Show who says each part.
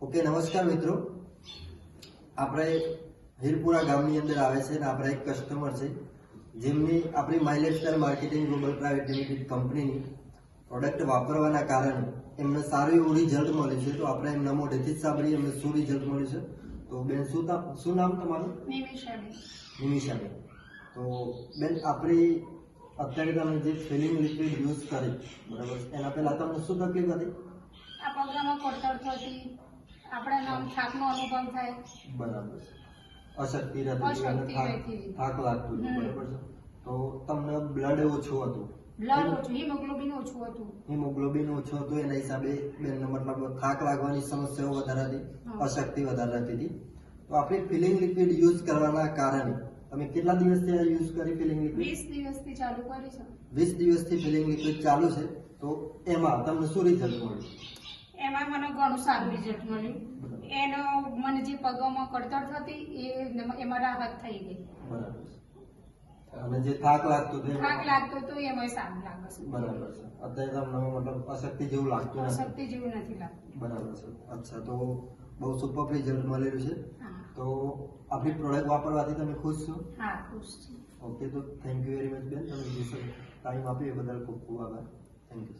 Speaker 1: Okay નમસ્કાર મિત્રો. આપણે હીરપુરા ગામની અંદર આવે છે અને આપણા એક કસ્ટમર છે જેમની આપણી mileage star marketing global private limited કંપનીની પ્રોડક્ટ વાપરવાના કારણે એમને સારું એવું રિઝલ્ટ મળ્યું છે. તો આપણે એમના મોઢેથી જ સાંભળીએ એમને શું રિઝલ્ટ મળ્યું છે. તો બેન શું શું નામ તમારું?
Speaker 2: નિમિષાબેન.
Speaker 1: તો બેન આપણી અત્યારે તમે જે ફિલિંગ લિક્વિડ યુઝ કરી બરાબર એના પહેલાં તમને શું તકલીફ હતી?
Speaker 2: આ પગલામાં કોડતર થતી આપણા નામ થાકનો અનુભવ થાય.
Speaker 1: બરાબર છે. અશક્તિ રહેતી થાક લાગતું બરાબર છે. તો તમને બ્લડ ઓછું હતું.
Speaker 2: બ્લડ ઓછું હિમોગ્લોબિન ઓછું હતું.
Speaker 1: હિમોગ્લોબિન ઓછું હતું એના હિસાબે બેન મતલબ થાક લાગવાની સમસ્યાઓ વધારે હતી અશક્તિ વધારે રહેતી હતી. તો આપણે ફિલિંગ લિક્વિડ યુઝ કરવાના કારણે તમે કેટલા દિવસથી આ યુઝ કરી ફિલિંગ લિક્વિડ?
Speaker 2: વીસ દિવસથી ચાલુ કરી છે.
Speaker 1: દિવસથી ફિલિંગ લિક્વિડ ચાલુ છે. તો એમાં તમને શું રિઝલ્ટ મળ્યું?
Speaker 2: એમાં મને ઘણું સારું રિઝલ્ટ મળ્યું. એનો મને જે પગમાં કડતર થતી એ એમાં રાહત થઈ ગઈ.
Speaker 1: અને જે થાક લાગતો હતો
Speaker 2: થાક લાગતો તો એમાં સારું લાગે છે.
Speaker 1: બરાબર છે. અત્યારે તમને મતલબ અશક્તિ જેવું લાગતું નથી?
Speaker 2: જેવું નથી લાગતું.
Speaker 1: બરાબર છે. અચ્છા તો બહુ સુપર રિઝલ્ટ મળેલું છે. તો આપણી પ્રોડક્ટ વાપરવાથી તમે ખુશ છો?
Speaker 2: હા ખુશ છું.
Speaker 1: ઓકે તો થેન્ક યુ વેરી મચ બેન. તમે જે ટાઈમ આપ્યો એ બદલ ખૂબ ખૂબ આભાર. Thank you